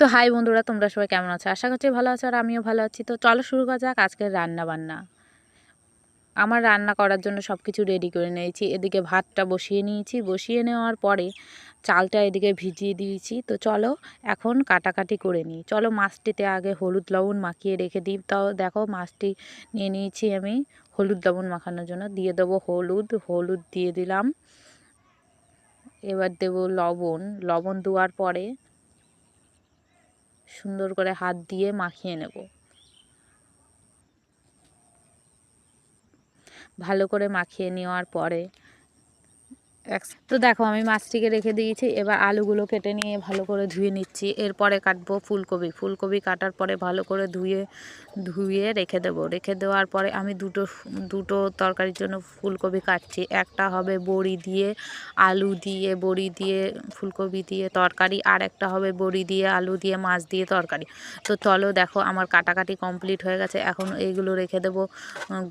তো হাই বন্ধুরা, তোমরা সবাই কেমন আছো? আশা করছি ভালো আছো আর আমিও ভালো আছি। তো চলো শুরু করা যাক আজকের রান্না বান্না আমার রান্না করার জন্য সব কিছু রেডি করে নিয়েছি। এদিকে ভাতটা বসিয়ে নিয়েছি। বসিয়ে নেওয়ার পরে চালটা এদিকে ভিজিয়ে দিয়েছি। তো চলো এখন কাটাকাটি করে নিই। চলো মাছটিতে আগে হলুদ লবণ মাখিয়ে রেখে দিই। তাও দেখো মাছটি নিয়ে নিয়েছি আমি হলুদ লবণ মাখানোর জন্য। দিয়ে দেবো হলুদ হলুদ দিয়ে দিলাম। এবার দেবো লবণ। লবণ দেওয়ার পরে সুন্দর করে হাত দিয়ে মাখিয়ে নেব। ভালো করে মাখিয়ে নেওয়ার পরে তো দেখো, আমি মাছটিকে রেখে দিয়েছি, এবার আলুগুলো কেটে নিয়ে ভালো করে ধুয়ে নিচ্ছি। এরপরে কাটবো ফুলকপি। ফুলকপি কাটার পরে ভালো করে ধুয়ে ধুয়ে রেখে দেবো। রেখে দেওয়ার পরে আমি দুটো দুটো তরকারির জন্য ফুলকপি কাটছি। একটা হবে বড়ি দিয়ে আলু দিয়ে, বড়ি দিয়ে ফুলকপি দিয়ে তরকারি, আর একটা হবে বড়ি দিয়ে আলু দিয়ে মাছ দিয়ে তরকারি। তো চলো দেখো, আমার কাটাকাটি কমপ্লিট হয়ে গেছে। এখন এইগুলো রেখে দেবো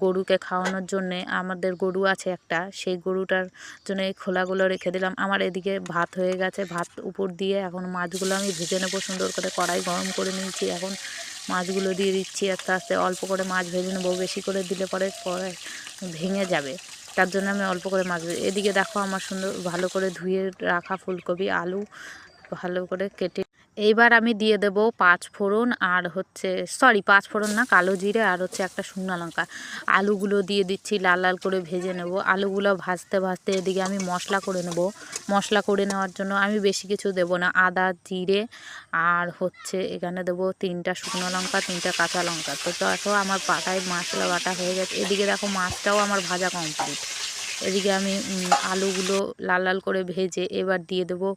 গরুকে খাওয়ানোর জন্যে। আমাদের গরু আছে একটা, সেই গরুটার জন্য খোলাগুলো রেখে দিলাম। আমার এদিকে ভাত হয়ে গেছে। ভাত উপর দিয়ে এখন মাছগুলো আমি ভেজে নেব। সুন্দর করে কড়াই গরম করে নিয়েছি। এখন মাছগুলো দিয়ে দিচ্ছি। আস্তে আস্তে অল্প করে মাছ ভেজে নেব। বেশি করে দিলে পরে পরে ভেঙে যাবে। তার জন্য আমি অল্প করে মাছ এদিকে দেখো আমার সুন্দর ভালো করে ধুয়ে রাখা ফুলকপি, আলু ভালো করে কেটে এইবার আমি দিয়ে দেবো পাঁচ ফোড়ন আর হচ্ছে সরি পাঁচ ফোড়ন না, কালো জিরে আর হচ্ছে একটা শুকনো লঙ্কা। আলুগুলো দিয়ে দিচ্ছি, লাল লাল করে ভেজে নেব। আলুগুলো ভাজতে ভাজতে এদিকে আমি মশলা করে নেব। মশলা করে নেওয়ার জন্য আমি বেশি কিছু দেব না, আদা, জিরে আর হচ্ছে এখানে দেবো তিনটা শুকনো লঙ্কা, তিনটা কাঁচা লঙ্কা। তো দেখো আমার পাটায় মশলা বাটা হয়ে গেছে। এদিকে দেখো মাছটাও আমার ভাজা কমপ্লিট এদিকে আমি আলুগুলো লাল লাল করে ভেজে এবার দিয়ে দেবো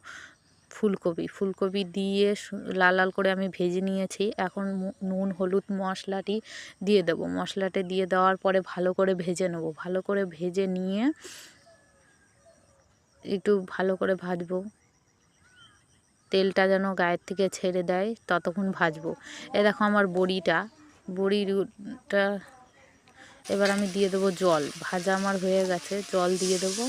ফুলকপি। ফুলকপি দিয়ে লাল লাল করে আমি ভেজে নিয়েছি। এখন নুন, হলুদ মশলাটি দিয়ে দেবো। মশলাটি দিয়ে দেওয়ার পরে ভালো করে ভেজে নেব। ভালো করে ভেজে নিয়ে একটু ভালো করে ভাজবো। তেলটা যেন গায়ের থেকে ছেড়ে দেয়, ততক্ষণ ভাজবো। এ দেখো আমার বড়িটা। বড়িটা এবার আমি দিয়ে দেবো জল। ভাজা আমার হয়ে গেছে। জল দিয়ে দেবো।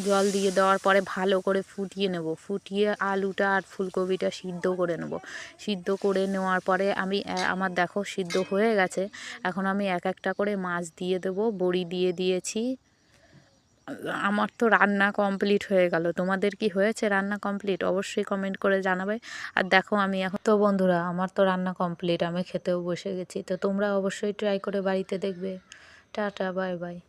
জল দিয়ে দেওয়ার পরে ভালো করে ফুটিয়ে নেব। ফুটিয়ে আলুটা আর ফুলকপিটা সিদ্ধ করে নেব। সিদ্ধ করে নেওয়ার পরে আমি আমার দেখো সিদ্ধ হয়ে গেছে। এখন আমি এক একটা করে মাছ দিয়ে দেব, বড়ি দিয়ে দিয়েছি। আমার তো রান্না কমপ্লিট হয়ে গেল। তোমাদের কি হয়েছে রান্না কমপ্লিট? অবশ্যই কমেন্ট করে জানাবে। আর দেখো আমি এখন, তো বন্ধুরা আমার তো রান্না কমপ্লিট, আমি খেতেও বসে গেছি। তো তোমরা অবশ্যই ট্রাই করে বাড়িতে দেখবে। Tata, bye bye.